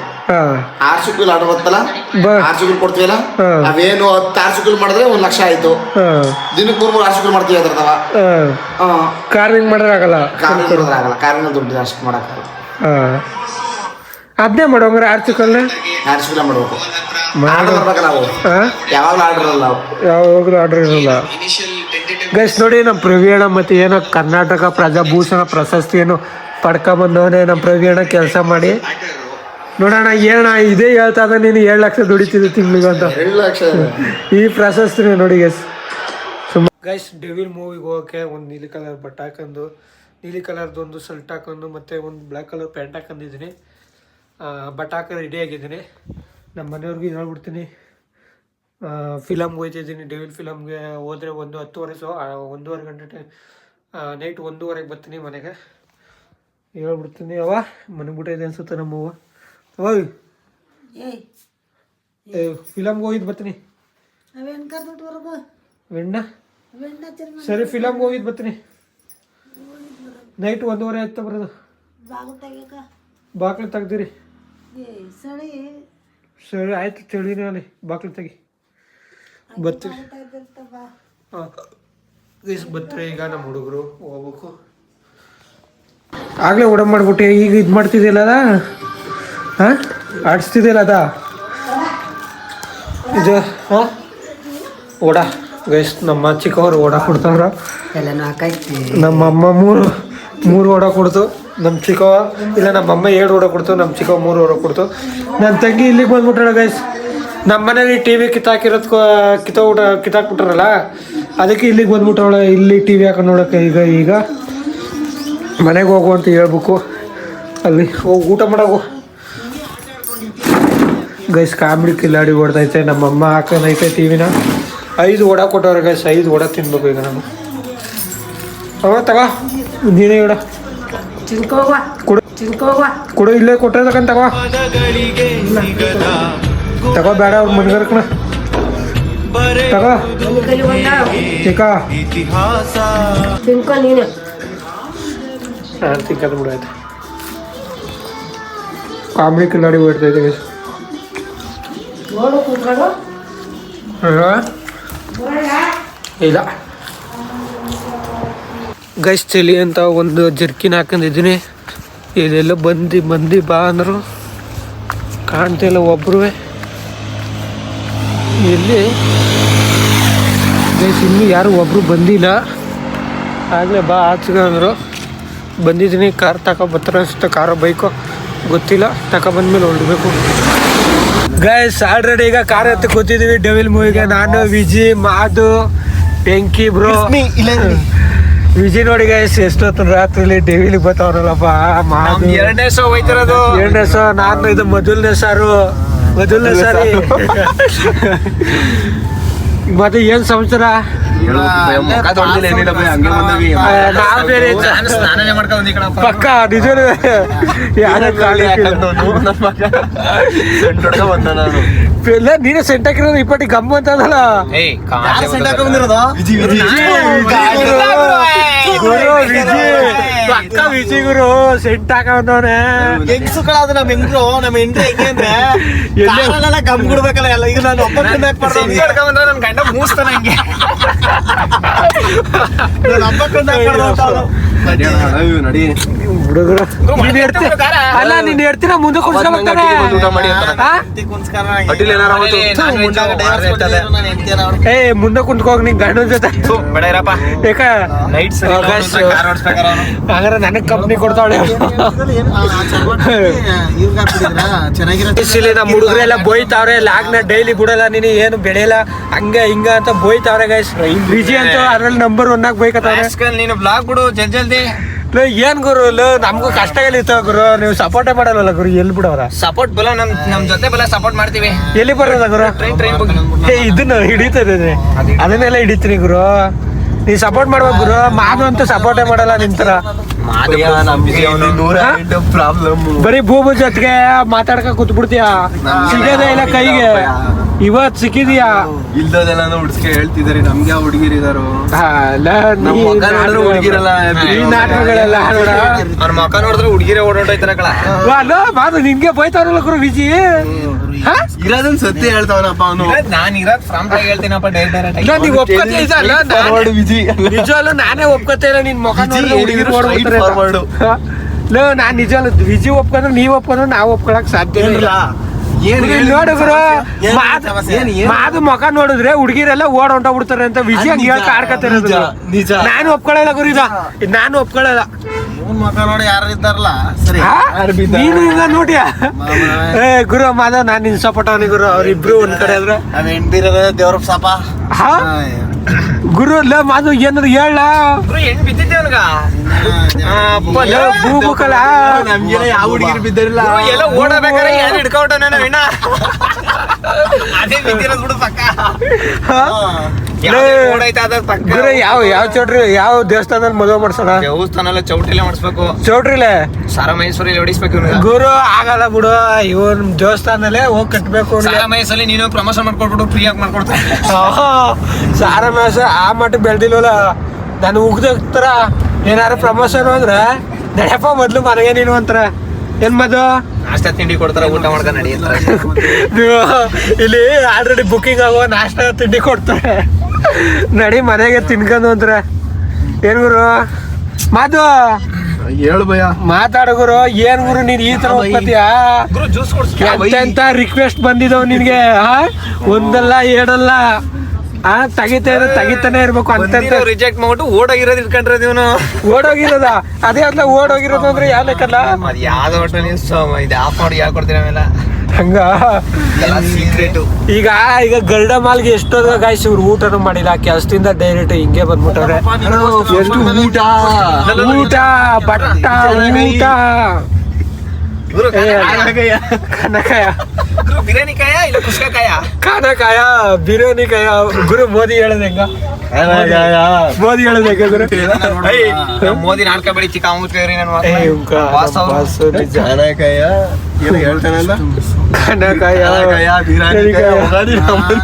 Speaker 4: ಆರ್ ಚಿಕ್ಕಿಲ್ ಆರ್ಡರ್ ಬರ್ತಲ್ಲ
Speaker 1: ಬ-
Speaker 4: ಆರ್ ಕೊಡ್ತೀವಲ್ಲ?
Speaker 1: ಹಾ.
Speaker 4: ಅವೇನು ಹತ್ತು ಆರ್ ಮಾಡಿದ್ರೆ ಒಂದ್ ಲಕ್ಷ ಆಯ್ತು.
Speaker 1: ಹಾಂ.
Speaker 4: ದಿನಕ್ಕೆ ಮೂರು ಮೂರು ಆರ್ ಚಿಕ್ಕಿಲ್ ಮಾಡ್ತೀವಿ ಅದ್ರದವ.
Speaker 1: ಹಾಂ. ಕಾರ್ವಿಂಗ್ ಮಾಡೋಕ್ಕಾಗಲ್ಲ
Speaker 4: ಕಾರಿನ ಆಗಲ್ಲ. ಕಾರಿನ ದುಡ್ಡು ಅಷ್ಟು ಮಾಡೋಕ್ಕಾಗಲ್ಲ.
Speaker 1: ಹಾಂ. ಅದನ್ನೇ ಮಾಡೋಂಗ್ರೆ
Speaker 4: ಆರ್ ಚಿಕ್ಕಿಲ್ ಮಾಡ್ಬೇಕು. ಆರ್ಡರ್ ಬರ್ಬೇಕಲ್ಲ ನಾವು
Speaker 1: ಹಾಂ?
Speaker 4: ಯಾವಾಗಲೂ ಆರ್ಡರ್
Speaker 1: ಯಾವಾಗಲೂ ಆರ್ಡರ್ ಇರಲ್ಲ. ಗೈಸ್ ನೋಡಿ ನಮ್ಮ ಪ್ರವೀಣ ಮತ್ತು ಏನೋ ಕರ್ನಾಟಕ ಪ್ರಜಾಭೂಷಣ ಪ್ರಶಸ್ತಿಯನ್ನು ಪಡ್ಕೊಂಬಂದವನೇ ನಮ್ಮ ಪ್ರವೀಣ ಕೆಲಸ ಮಾಡಿ. ನೋಡೋಣ ಏನಣ್ಣ ಇದೇ ಹೇಳ್ತಾ ಇದ್ದ ನೀನು ಏಳು ಲಕ್ಷ ದುಡಿತಿದ್ದು ತಿಂಗಳಿಗೆ ಅಂತ.
Speaker 4: ಎರಡು ಲಕ್ಷ
Speaker 1: ಈ ಪ್ರಶಸ್ತಿನೇ ನೋಡಿ ಗೈಸ್ ಸುಮ್ಮ ಗೈಸ್ ಡೆವಿಲ್ ಮೂವಿಗೆ ಹೋಗೋಕ್ಕೆ ಒಂದು ನೀಲಿ ಕಲರ್ ಬಟ್ಟೆ ಹಾಕೊಂಡು ನೀಲಿ ಕಲರ್ದು ಒಂದು ಶರ್ಟ್ ಹಾಕೊಂಡು ಮತ್ತು ಒಂದು ಬ್ಲ್ಯಾಕ್ ಕಲರ್ ಪ್ಯಾಂಟ್ ಹಾಕೊಂಡಿದ್ದೀನಿ. ಬಟ್ಟೆ ಹಾಕೊಂಡು ರೆಡಿ ಆಗಿದ್ದೀನಿ. ನಮ್ಮ ಮನೆಯವ್ರಿಗೆ ಹೇಳ್ಬಿಡ್ತೀನಿ. ಫಿಲಮ್ಗೆ ಹೋಯ್ತಿದ್ದೀನಿ ಡೆವಿಲ್ ಫಿಲಮ್ಗೆ ಹೋದರೆ ಒಂದು ಹತ್ತುವರೆ ಸೊ ಒಂದೂವರೆ ಗಂಟೆ ಟೈಮ್ ನೈಟ್ ಒಂದೂವರೆಗೆ ಬರ್ತೀನಿ ಮನೆಗೆ. ಹೇಳ್ಬಿಡ್ತೀನಿ ಅವ ಮನೆಗೆ ಬಿಟ್ಟಿದೆ ಅನ್ಸುತ್ತೆ ನಮ್ಮವ್ವ. ಓಯ್ ಫಿಲಮ್ಗೆ ಹೋಗಿದ್ದು ಬರ್ತೀನಿ. ವೆಣ್ಣ? ಸರಿ ಫಿಲಮ್ಗೆ ಹೋಗಿದ್ದು ಬರ್ತೀನಿ. ನೈಟ್ ಒಂದೂವರೆ ಆಯ್ತು ಬರೋದು. ಬಾಕ್ಲು ತೆಗ್ದಿರಿ. ಸರಿ. ಆಯ್ತು ತಿಳಿನೇ ಅಲ್ಲಿ ಬಾಕ್ಲು ತೆಗಿ. ಬರ್ತೀವಿ ಹಾಂ ಬರ್ತಾರೆ ಈಗ ನಮ್ಮ ಹುಡುಗರು ಹೋಗ್ಬೇಕು. ಆಗಲೇ ಓಡ ಮಾಡ್ಬಿಟ್ಟೆ ಈಗ ಇದು ಮಾಡ್ತಿದ್ದಿಲ್ಲ ಹಾಂ? ಆಡಿಸ್ತಿದ್ದೀರ ಅದ? ಇದು ಹಾಂ? ಓಡ ಗೈಸ್ ನಮ್ಮ ಚಿಕ್ಕವರು ಓಡ
Speaker 3: ಕೊಡ್ತಾರ
Speaker 1: ನಮ್ಮ ಅಮ್ಮ ಮೂರು ಮೂರು ಓಡ ಕೊಡ್ತು. ನಮ್ಮ ಚಿಕ್ಕವ ಇಲ್ಲ ನಮ್ಮ ಅಮ್ಮ ಎರಡು ಓಡ ಕೊಡ್ತು ನಮ್ಮ ಚಿಕ್ಕವ ಮೂರು ಓಡ ಕೊಡ್ತು. ನನ್ನ ತಂಗಿ ಇಲ್ಲಿಗೆ ಬಂದ್ಬಿಟ್ರ ಗೈಸ್ ನಮ್ಮ ಮನೇಲಿ ಟಿ ವಿ ಕಿತ್ತಾಕಿರೋದ್ ಕಿತ್ತೋ ಊಟ ಕಿತ್ತಾಕ್ಬಿಟ್ರಲ್ಲ ಅದಕ್ಕೆ ಇಲ್ಲಿಗೆ ಬಂದ್ಬಿಟ್ಟವಳೆ. ಇಲ್ಲಿ ಟಿ ವಿ ಹಾಕೊಂಡು ನೋಡೋಕೆ ಈಗ ಈಗ ಮನೆಗೆ ಹೋಗು ಅಂತ ಹೇಳ್ಬೇಕು. ಅಲ್ಲಿ ಹೋಗಿ ಊಟ ಮಾಡೋಗು ಗೈಸ್ ಕಾಮಿಡಿ ಕಿಲ್ಲಾಡಿ ಓಡ್ತೈತೆ ನಮ್ಮ ಅಮ್ಮ ಹಾಕೊಂಡೈತೆ ಟಿ ವಿನ. ಐದು ಓಡ ಕೊಟ್ಟವ್ರೆ ಗೈಸ್ ಐದು ಓಡ ತಿನ್ಬೇಕು ಈಗ ನಾನು ಅವ ತಗ. ನೀನೇ ಹೇಳ
Speaker 3: ಚಿಲ್ಕೋವ
Speaker 1: ಕೊಡು.
Speaker 3: ಚಿಲ್ಕೋವ
Speaker 1: ಕೊಡು ಇಲ್ಲೇ ಕೊಟ್ಟಿರ್ತಕ್ಕಂತ ತಗೋ. ತಗೋ ಬೇಡ ಅವ್ರು ಮನ್ಗರ್ಕಣ. ತಗೋ.
Speaker 3: ನನ್ನ ಕೈಲಿ ಒಂದ
Speaker 1: ಚಿಕ್ಕ.
Speaker 3: ತಿನ್ಕೊ ನೀನು.
Speaker 1: ತಿಕ್ಕದು ಬಿಡಾಯ್ತು ಕಾಮಿಡಿ ಕಿಲಾಡಿ ಬಿಡ್ತಾ ಇದೆ guys.
Speaker 3: ನೋಡು ಕೂತ್ಕೊಂಡು
Speaker 1: ಹಾ? ಇಲ್ಲ. ಗೈಸ್ ಚಳಿ ಅಂತ ಒಂದು ಜರ್ಕಿನ್ ಹಾಕೊಂಡಿದ್ದೀನಿ. ಇದೆಲ್ಲ ಬಂದು ಬಂದಿ ಬಾ ಅಂದರು. ಕಾಣ್ತಿಲ್ಲ ಒಬ್ರು ಇಲ್ಲಿ ಗೈಸ್ ಇನ್ನೂ ಯಾರು ಒಬ್ರು ಬಂದಿಲ್ಲ. ಆಗಲೇ ಬಾ ಆಚೆ ಅಂದರು. ಬಂದಿದ್ದೀನಿ ಕಾರ್ ತಗೊಬರ್ತಾರೆ ಅನಿಸುತ್ತೆ ಕಾರೋ ಬೈಕು. ಗೊತ್ತಿಲ್ಲ ತಗೊಬಂದ್ಮೇಲೆ ಹೊರಡಬೇಕು. ಗೈಸ್ ಆಲ್ರೆಡಿ ಈಗ ಕಾರ್ ಹತ್ತಿ ಕೂತಿದೀವಿ. ಡೆವಿಲ್ ಮೂವಿಗೆ ನಾನು ವಿಜಿ ಮಾದು ಬೆಂಕಿ ಬ್ರೋ ವಿಜಿ ನೋಡಿ ಗೈಸ್ ಎಷ್ಟೊತ್ತು ರಾತ್ರಿಲಿ ಡೆವಿಲ್ ಬರ್ತಾವ್ರಲ್ಲಪ್ಪ ಮಾದು
Speaker 6: ಎರಡನೇ ಸೋ ಹೋಯ್ತಿರೋದು.
Speaker 1: ಎರಡನೇ ಸೋ ನಾನು ಇದು ಮೊದಲನೇ ಸಾರು. ಮೊದಲನೇ ಸಾರಿ. ಮತ್ತೆ ಏನ್ ಸಮಾಚಾರ? ಪಕ್ಕ ನಿಜವೇ ಇಲ್ಲ ನೀನೇ ಸೆಂಟ್ ಹಾಕಿರೋದು ಇಪ್ಪಟ್ಟಿ ಗಮ್ಮ ಅಂತ ಅದಲ್ಲ. ಪಕ್ಕ ವಿಜಿ ಗುರು ಸೆಂಟ್ ಹಾಕವನವನೆ
Speaker 4: ಹೆಂಗ್ಸುಗಳಾದ ನಮ್ ಹೆಂಗ್ರು ನಮ್ಮ ಹೆಂಡ್ರಿ ಹೆಂಗೆ ಅಂದ್ರೆ? ಎಲ್ಲ? ಗಮ್ ಕೊಡ್ಬೇಕಲ್ಲ ಎಲ್ಲ. ಈಗ ನಾನು ಒಬ್ಬ
Speaker 6: ನನ್ ಗಂಡ ಮೂಸ್ತಾನ ಹಂಗೆ.
Speaker 1: ಹುಡುಗರು ನೀನ್ ಹೇಳ್ತಿ ಅಲ್ಲ ನೀನ್ ಹೇಳ್ತೀನ ಮುಂದೆ ಏ ಮುಂದೆ ಕುಂತ್ಕೋಗ್ ನಿನ್ ಗಂಡನ ಜೊತೆ ಹಂಗಾರೆ ನನಗ್ ಕಂಪ್ನಿ ಇಲ್ಲಿ ನಮ್ಮ ಹುಡುಗರೆಲ್ಲ ಬೋಯ್ತಾವ್ರೆ ಲಾಗ್ನ ಡೈಲಿ ಬಿಡಲ್ಲ ನೀನು ಏನು ಬೆಳೆಯಲ್ಲ ಹಂಗ ಹಿಂಗ ಅಂತ ಬೋಯ್ತಾವ್ರೆ ಗೈಸ್ ಬಿಜಿ ಅಂತ ಅದ್ರಲ್ಲಿ ನಂಬರ್ ಒನ್ ಆಗಿ
Speaker 6: ಬೈಕತ್ತಾವೆ ನೀನು ಬ್ಲಾಗ್ ಬಿಡು ಜಲ್ ಜಲ್ದಿ.
Speaker 1: ಲೇ, ಏನ್ ಗುರು? ನಮ್ಗೂ ಕಷ್ಟ ಕಷ್ಟಗಳಿರ್ತಾವ ಗುರು. ನೀವು ಸಪೋರ್ಟೇ ಮಾಡಲ್ಲ ಗುರು? ಎಲ್ಲಿ ಬಿಡೋರ
Speaker 6: ಸಪೋರ್ಟ್ ಬಲ ನಮ್ ನಮ್ ಜೊತೆ ಬಲ ಸಪೋರ್ಟ್ ಮಾಡ್ತೀವಿ.
Speaker 1: ಎಲ್ಲಿ ಬರೋದ ಗುರು?
Speaker 6: ಟ್ರೈನ್ ಟ್ರೈನ್
Speaker 1: ಏ ಇದನ್ನ ಹಿಡಿತದೆ ಅದನ್ನೆಲ್ಲ ಹಿಡಿತೀನಿ ಗುರು. ನೀ ಸಪೋರ್ಟ್ ಮಾಡ್ಬೇಕು ಗುರು. ಮಾದು ಅಂತೂ ಸಪೋರ್ಟೇ ಮಾಡಲ್ಲ ನಿನ್ ತರ ಬರೀ ಭೂಮಿ ಜೊತೆಗೆ ಮಾತಾಡ್ಕ ಕೂತ್ ಬಿಡ್ತೀಯ ಸಿಗದೇ ಇಲ್ಲ ಕೈಗೆ. ಇವತ್ ಸಿಕ್ಕಿದ್ಯಾ?
Speaker 2: ಇಲ್ದೋದೆಲ್ಲ ಹುಡ್ಸ್ಕೆ ಹೇಳ್ತಿದಾರೆ ನಮ್ಗೆ ಹುಡುಗಿರಿದಾರು
Speaker 1: ಅಲ್ಲ,
Speaker 2: ಹಾ
Speaker 1: ನೀ
Speaker 2: ಮಗ ನೋಡಿದ್ರೆ
Speaker 1: ನಾಟಕ-
Speaker 2: ಹುಡುಗಿರಲ್ಲ
Speaker 1: ಈ ನಾಟಕಗಳೆಲ್ಲ ನೋಡ.
Speaker 6: ಅವ್ರ ಮಕ್ಕ ನೋಡಿದ್ರೆ ಹುಡುಗಿರೇ ಓಡಾಡೋಯ್ತಾರ ಕಳ
Speaker 1: ಅಲ್ಲ ಬಾ ನಿನ್ಗೆ ಬೈತಾರಲ್ಲ ಗುರು ವಿಜಿ. ಹಾ?
Speaker 2: ಇರೋದನ್ ಸತ್ಯ ಹೇಳ್ತಾವನಪ್ಪ ಅವನು.
Speaker 6: ನಾನ್ ಇರೋದ್ ಫ್ರಾಮ್ ಹೇಳ್ತೀನಪ್ಪ
Speaker 1: ನಿಜವಲ್ಲ ನಾನೇ ಒಪ್ಕೊತಾ ಇಲ್ಲ ನಿನ್ ಹುಡುಗಿರು ಓಡ್ಬಿಡ್ತಾರೆ
Speaker 2: forward.
Speaker 1: ಹಾ? ಲೋ, ನಾನ್ ನಿಜ ವಿಜಿ ಒಪ್ಕೊಂಡ್ರೆ ನೀವ್ ಒಪ್ಕೊಂಡ್ರೆ ನಾವ್ ಒಪ್ಕೊಳಕ್ ಸಾಧ್ಯ ಇಲ್ಲ. ನೋಡು ಗುರು.
Speaker 2: ಏನ್
Speaker 1: ಮಾದು?
Speaker 2: ಏನ್- ಏನ್-
Speaker 1: ಮುಖ ನೋಡಿದ್ರೆ ಹುಡುಗಿರೆಲ್ಲ ಓಡ್ ಹೊಂಟೋಗ್ಬಿಡ್ತಾರೆ ಅಂತ
Speaker 2: ನಿಜ,
Speaker 1: ಹೇಳ್ಕ ಆಡ್ಕತ್ತಿರೋದು. ನಾನು ಒಪ್ಕೊಳ್ಳಲ್ಲ ಗುರು ಇದ. ನಾನು ಒಪ್ಕೊಳ್ಳಲ್ಲ
Speaker 4: ಮಕ್ಕ ನೋಡಿ ಯಾರು ಇದ್ದಾರಲ್ಲ? ಸರಿ
Speaker 1: ಹಾ? ನೀನು ಇಲ್ಲ ನೋಡಿ ಏ ಗುರು ಮಾಧವ್ ನಾನ್ ನಿನ್ ಸಪೋರ್ಟ್ ಅವನಿ ಗುರು. ಅವ್ರಿಬ್ರು ಒಂದ್ ಕಡೆ ಆದ್ರೆ.
Speaker 4: ದೇವ್ರ ಸಾಪ
Speaker 1: ಗುರು ಇಲ್ಲ ಮಾದು ಏನದು ಹೇಳ
Speaker 6: ಹೆಣ್ ಬಿದ್ದಿದ್ದೆ ಅವನ್ಗ?
Speaker 2: ನಮ್ಗೆಲ್ಲ ಯಾವ ಹುಡುಗಿರು ಬಿದ್ದಿರಲ್ಲ?
Speaker 6: ಎಲ್ಲ ಓಡಬೇಕಾರೆ ಏನು ಹಿಡ್ಕೊಂಡ ನಾನು ಅದೇ ಬಿದ್ದಿರೋದ್ ಬಿಡು ಪಕ್ಕ.
Speaker 1: ಯಾವ ಯಾವ ಚೌಟ್ರಿ ಯಾವ ದೇವಸ್ಥಾನದಲ್ಲಿ ಮದುವೆ ಮಾಡ್ಸೋಣ?
Speaker 6: ದೇವಸ್ಥಾನ ಚೌಟ್ರಿಲೆ ಮಾಡಿಸ್ಬೇಕು.
Speaker 1: ಚೌಟ್ರಿಲೆ?
Speaker 6: ಸಾರ ಮೈಸೂರಲ್ಲಿ ಹೊಡಿಸ್ಬೇಕು
Speaker 1: ಗುರು ಆಗಲ್ಲ ಬಿಡು ಇವನ್ ದೇವಸ್ಥಾನದಲ್ಲೇ ಹೋಗಿ ಕಟ್ಬೇಕು.
Speaker 6: ಸಾರ ಮೈಸೂರಲ್ಲಿ ನೀನು ಪ್ರಮೋಷನ್ ಮಾಡ್ಕೊಟ್ಬಿಟ್ಟು ಫ್ರೀ ಆಗಿ ಮಾಡ್ಕೊಡ್ತಾರೆ
Speaker 1: ಆಹಾ, ಸಾರ ಮೇಸ ಆ ಮಟ್ಟ ಬೆಳ್ದಿಲ್ಲ ನಾನು ಉಗ್ದೋಗ್ತಾರ ಏನಾರು ಪ್ರಮೋಷನ್ ಹೋದ್ರೆ ನಡೆಯಪ್ಪ ಮೊದ್ಲು ಮನೆಗೆ ನೀನು ಅಂತಾರ ಏನ್ ಮದು
Speaker 6: ನಾಷ್ಟ ತಿಂಡಿ ಕೊಡ್ತಾರ ಊಟ ಮಾಡ್ಕೊಂಡು ನಡೀತಾರೆ
Speaker 1: ನೀವು ಇಲ್ಲಿ ಆಲ್ರೆಡಿ ಬುಕಿಂಗ್ ಆಗೋ ನಾಷ್ಟ ತಿಂಡಿ ಕೊಡ್ತಾರೆ. ನಡಿ ಮನೆಗೆ ತಿನ್ಕೊಂಡು ಅಂತಾರೆ ಏನ್ ಗುರು? ಮಾತು
Speaker 2: ಹೇಳು ಭಯ
Speaker 1: ಮಾತಾಡು ಗುರು. ಏನ್ ಗುರು ನೀನ್ ಈ ತರ
Speaker 6: ಕೊಡ್ಸ್
Speaker 1: ಎಂತೆಂತ ರಿಕ್ವೆಸ್ಟ್ ಬಂದಿದಾವ್ ನಿನ್ಗೆ? ಒಂದಲ್ಲ ಎರಡಲ್ಲ. ಆ ತೆಗಿತಾ ಇರೋ ತೆಗಿತಾನೆ ಇರ್ಬೇಕು ಅಂತ
Speaker 6: ರಿಜೆಕ್ಟ್ ಮಾಡ್ಬಿಟ್ಟು ಓಡೋಗಿರೋದು ಇಟ್ಕೊಂಡ್ರೆ ಇವನು
Speaker 1: ಓಡೋಗಿರೋದ? ಅದೇ ಅಲ್ಲ ಓಡೋಗಿರೋದು ಅಂದ್ರೆ ಯಾವ ಲೆಕ್ಕಲ್ಲ
Speaker 6: ಅದ್ ಯಾವ್ದೋ ನೀವು ಇದು ಆಫ್ ಮಾಡಿ ಹೇಳ್ಕೊಡ್ತೀನಿ ಆಮೇಲೆ
Speaker 1: ಹಂಗ? ಈಗ ಈಗ ಗರ್ಡ ಮಾಲ್ಗೆ ಎಷ್ಟೊಂದು ಗಾಯ್ಸ್ ಇವ್ರು ಊಟನೂ ಮಾಡಿಲ್ಲ ಕೆಲಸದಿಂದ ಡೈರೆಕ್ಟ್ ಹಿಂಗೆ ಬಂದ್ಬಿಟ್ಟವ್ರೆ. ಎಷ್ಟು ಊಟ? ಊಟ ಬಟ್ಟ ಊಟ.
Speaker 6: ಬಿರಿಯಾನಿ ಕಾಯ ಇಲ್ಲ ಕುಸ್ಕ ಕಾಯ
Speaker 1: ಕನಕಾಯ ಬಿರಿಯಾನಿ ಕಾಯ? ಗುರು ಮೋದಿ ಹೇಳದ್ ಹೆಂಗ? ಮೋದಿ ಹೇಳದ್ ಹೆಂಗ ಗುರು?
Speaker 6: ಮೋದಿ ಮೋದಿ ನಾಡ್ಕಬೇಡಿ ಚಿಕ್ಕ ಅಮೃತೇವ್ರಿ ನಾನು
Speaker 1: ಏ, ಇವ್ಕ
Speaker 6: ವಾಸವ್.
Speaker 1: ವಾಸು. ನಿಜ.
Speaker 2: ಕನಕಾಯ ಏನು ಹೇಳ್ತಾನಲ್ಲ
Speaker 1: ಕನಕಾಯ
Speaker 2: ಕನಕಾಯ ಬಿರಾನಿಕಾಯ ಹೋಗಾಡಿ ನಮ್ಮನ್ನ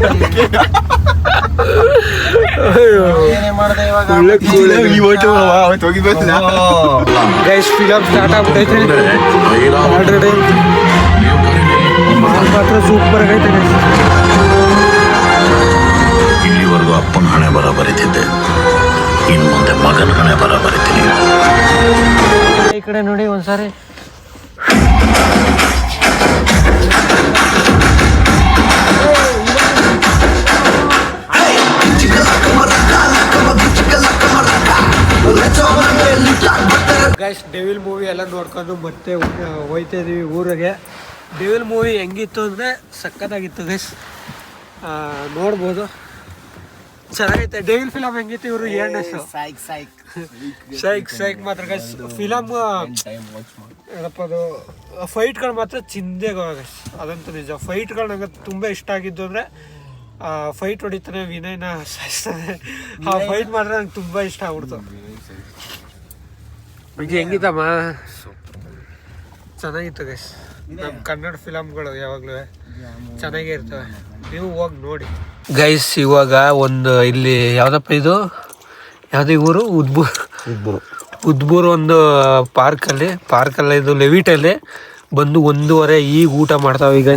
Speaker 1: ಗೈಸ್ ಫಿಲಮ್ ಸ್ಟಾರ್ಟ್ ಆಗ್ಬಿಟ್ಟೈತೆ ಆಲ್ರೆಡಿ ಮಾಲ್ ಮಾತ್ರ ಸೂಪರ್ ಆಗೈತೆ guys.
Speaker 9: ಇಲ್ಲಿವರೆಗೂ ಅಪ್ಪನ ಹಣೆ ಬರ ಬರೀತಿದ್ದೆ ಇನ್ನು ಮುಂದೆ ಮಗನ ಹಣೆ ಬರ ಬರಿತೀನಿ
Speaker 1: ಈ ಕಡೆ ನೋಡಿ ಒಂದ್ಸಾರಿ ಡೆವಿಲ್ ಮೂವಿ ಎಲ್ಲ ನೋಡ್ಕೊಂಡು ಮತ್ತೆ ಹೋಯ್ತಾ ಇದೀವಿ ಊರಿಗೆ. ಡೆವಿಲ್ ಮೂವಿ ಹೆಂಗಿತ್ತು ಅಂದರೆ ಸಕ್ಕತ್ತಾಗಿತ್ತು ಗೈಸ್ ನೋಡ್ಬೋದು. ಚೆನ್ನಾಗೈತೆ. ಡೈಲ್ ಫಿಲಮ್ ಹೆಂಗಿತ್ತು ಇವರು? ಏನ್
Speaker 4: ಸೈಕ್ ಸೈಕ್
Speaker 1: ಸೈಕ್ ಸೈಕ್ ಮಾತ್ರ ಫಿಲಮ್ ಏನಪ್ಪ ಅದು? ಫೈಟ್ಗಳು ಮಾತ್ರ ಚಿಂದೆ ಅದಂತೂ ನಿಜ. ಫೈಟ್ಗಳು ನಂಗೆ ತುಂಬ ಇಷ್ಟ ಆಗಿದ್ದು ಅಂದರೆ ಫೈಟ್ ಹೊಡಿತಾನೆ ವಿನಯ್ನ ಸಾಯಿಸ್ತಾನೆ. ಆ ಫೈಟ್ ಮಾತ್ರ ನಂಗೆ ತುಂಬ ಇಷ್ಟ ಆಗ್ಬಿಡ್ತು. ಇದು ಹೆಂಗಿತ್ತಮ್ಮ ಚೆನ್ನಾಗಿತ್ತು ಗೈಸ್ ನಮ್ಮ ಕನ್ನಡ ಫಿಲಮ್ಗಳು ಯಾವಾಗಲೂ. ಚೆನ್ನಾಗೇ ಇರ್ತವೆ. ನೀವು ಹೋಗಿ ನೋಡಿ. ಗೈಸ್ ಇವಾಗ ಒಂದು ಇಲ್ಲಿ ಯಾವ್ದಪ್ಪ ಇದು? ಯಾವುದೇ ಊರು? ಉದ್ಬೂರ್. ಉದ್ಬೂರ್ ಒಂದು ಪಾರ್ಕಲ್ಲಿ ಪಾರ್ಕಲ್ಲಿ ಇದು ಲೆವಿಟಲ್ಲಿ ಬಂದು ಒಂದೂವರೆ ಈಗ ಊಟ ಮಾಡ್ತಾವೆ ಈಗ.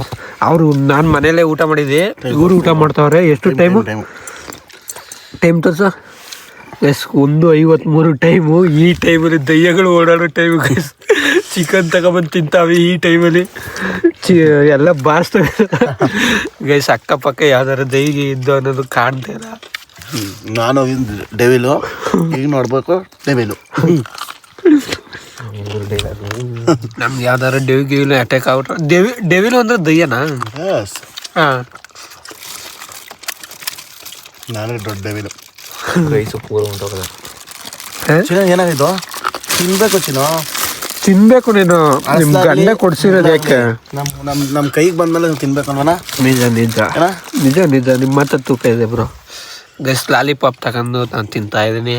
Speaker 1: ಅವರು ನಾನು ಮನೇಲೇ ಊಟ ಮಾಡಿದ್ದೆ. ಇವರು ಊಟ ಮಾಡ್ತಾವ್ರೆ. ಎಷ್ಟು ಟೈಮು ಟೈಮ್ ತೋರ್ಸ. ಎಸ್ ಒಂದು ಐವತ್ಮೂರು ಟೈಮು ಈ ಟೈಮಲ್ಲಿ ದಯ್ಯಗಳು ಓಡಾಡೋ ಟೈಮು ಗೈಸ್ ಚಿಕನ್ ತಗೊಬಂದು ತಿಂತಾವೆ ಈ ಟೈಮಲ್ಲಿ ಚಿ ಎಲ್ಲ ಬಾರಿಸ್ತವೆ ಗೈಸ್ ಅಕ್ಕಪಕ್ಕ ಯಾವ್ದಾರು ದೈಗೆ ಇದ್ದು ಅನ್ನೋದು ಕಾಣ್ತಿಲ್ಲ
Speaker 4: ನಾನು ಡೆವಿಲು ಈಗ ನೋಡ್ಬೇಕು ಡೆವಿಲು
Speaker 1: ನಮ್ಗೆ ಯಾವ್ದಾರು ಡೆವಿ ಗಿವಿಲು ಅಟ್ಯಾಕ್ ಆಗ್ಬಿಟ್ರೆ ಡೆವಿ ಡೆವಿಲು ಅಂದ್ರೆ ದಯ್ಯನಾ ಹಾಂ.
Speaker 4: ನಾನೇ ದೊಡ್ಡ ಡೆವಿಲು
Speaker 5: ಗೈಸು ಪೂರ ಉಂಟೋಗದ
Speaker 4: ಚಿನ್ನ ಏನಾಗಿದ್ದು? ತಿನ್ಬೇಕು ಚಿನ್ನ?
Speaker 1: ತಿನ್ಬೇಕು ನೀನು. ನಿಮ್ ಗಂಡ ಕೊಡ್ಸಿರೋದು ಯಾಕೆ?
Speaker 4: ನಮ್ ನಮ್ ನಮ್ ಕೈಗೆ ಬಂದ್ಮೇಲೆ ನೀವು ತಿನ್ಬೇಕು ಅಲ್ವನ
Speaker 1: ನಿಜ ನಿಜ. ನಿಜ ನಿಜ. ನಿಮ್ಮ ಹತ್ರ ತೂಕ ಇದೆ ಬ್ರೋ. ಗಸ್ ಲಾಲಿಪಾಪ್ ತಗೊಂಡು ನಾನು ತಿಂತಾ ಇದ್ದೀನಿ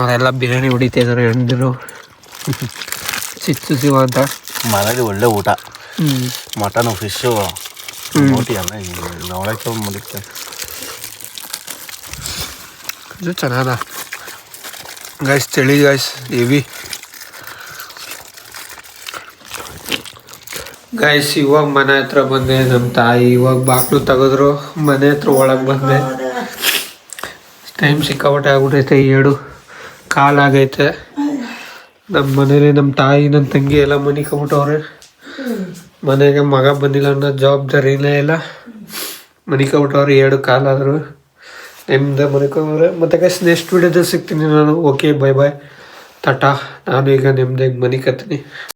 Speaker 1: ಅವರೆಲ್ಲ ಬಿರಿಯಾನಿ ಹೊಡಿತಾ ಇದ್ದಾರೆ ಹೆಣ್ದಿರು. ಚಿಚ್ಚು ಶಿವ ಅಂತ.
Speaker 4: ಮನೇಲಿ ಒಳ್ಳೆ ಊಟ. ಮಟನ್ ಫಿಶ್ಶು ರೋಟಿ ಅಲ್ಲ ನೋಡಕ್ಕೆ ಮುಡಿಕೆ
Speaker 1: ಇದು ಚೆನ್ನಾಗ ಗೈಸ್ ಚಳಿ ಗೈಸ್ ಹೆವಿ ಗೈಸ್ ಇವಾಗ ಮನೆ ಹತ್ರ ಬಂದೆ ನಮ್ಮ ತಾಯಿ ಇವಾಗ ಬಾಕ್ಲು ತೆಗೆದ್ರು, ಮನೆ ಹತ್ರ ಒಳಗೆ ಬಂದೆ. ಟೈಮ್ ಸಿಕ್ಕಾಪಟ್ಟೆ ಆಗ್ಬಿಟ್ಟೈತೆ ಏಳು ಕಾಲಾಗೈತೆ ನಮ್ಮ ಮನೇಲಿ ನಮ್ಮ ತಾಯಿ ನನ್ನ ತಂಗಿ ಎಲ್ಲ ಮನೆ ಕಬಿಟ್ಟವ್ರೆ ಮನೆಗೆ ಮಗ ಬಂದಿಲ್ಲ ಅನ್ನೋ ಜವಾಬ್ದಾರಿನೇ ಇಲ್ಲ. ಮನೆ ಕಬಿಟ್ಟವ್ರೆ ಎರಡು ಕಾಲಾದ್ರು ಮನೆ ಮತ್ತೆ ಗೈಸ್ ನೆಕ್ಸ್ಟ್ ವೀಡಿಯೋದಲ್ಲಿ ಸಿಗ್ತೀನಿ ನಾನು. ಓಕೆ ಬೈ ಬಾಯ್ ಟಾಟಾ ನಾನು ಈಗ ನಿಮ್ದೆ ಮನೆ ಕತ್ತೀನಿ